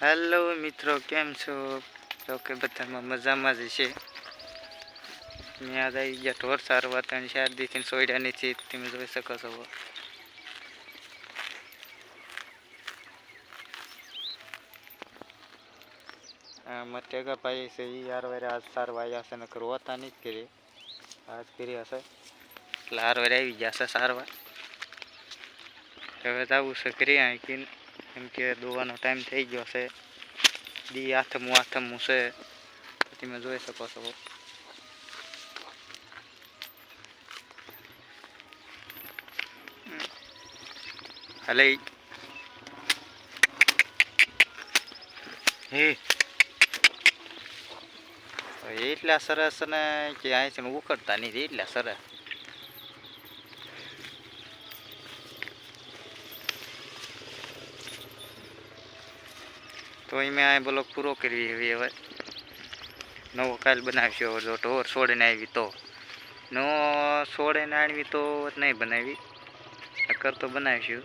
Hello મિત્રો, કેમ છો? તો કે બધામાં મજામાં જ છે. મેં આજ આવી ગયા ઢોર સારવા ત્રણ ચાર દીથી સોયડા નથી તમે જોઈ શકો છો. મટેગા ભાઈ છે એ યાર વારે આજ સારવા આવ્યા છે, નકર હોતા નહીં જ કરી આજ કરી હશે. એટલે હાર વારે આવી ગયા છે સારવા હવે જવું છે કરી આંકીને કેમ કે દોવાનો ટાઈમ થઈ ગયો છે. દી આથમું આથમું છે. તમે જોઈ શકો છો. હલે હે. એટલા સરસ ને કે અહીંથી ઉકળતા નહીં એટલા સરસ. તો અહીં મેં આ બ્લોક પૂરો કરવી હવે હવે. નવો કાલ બનાવશો જો ઢોર છોડીને આવી તો. નો છોડીને આણવી તો નહીં બનાવી. નકર તો બનાવીશું.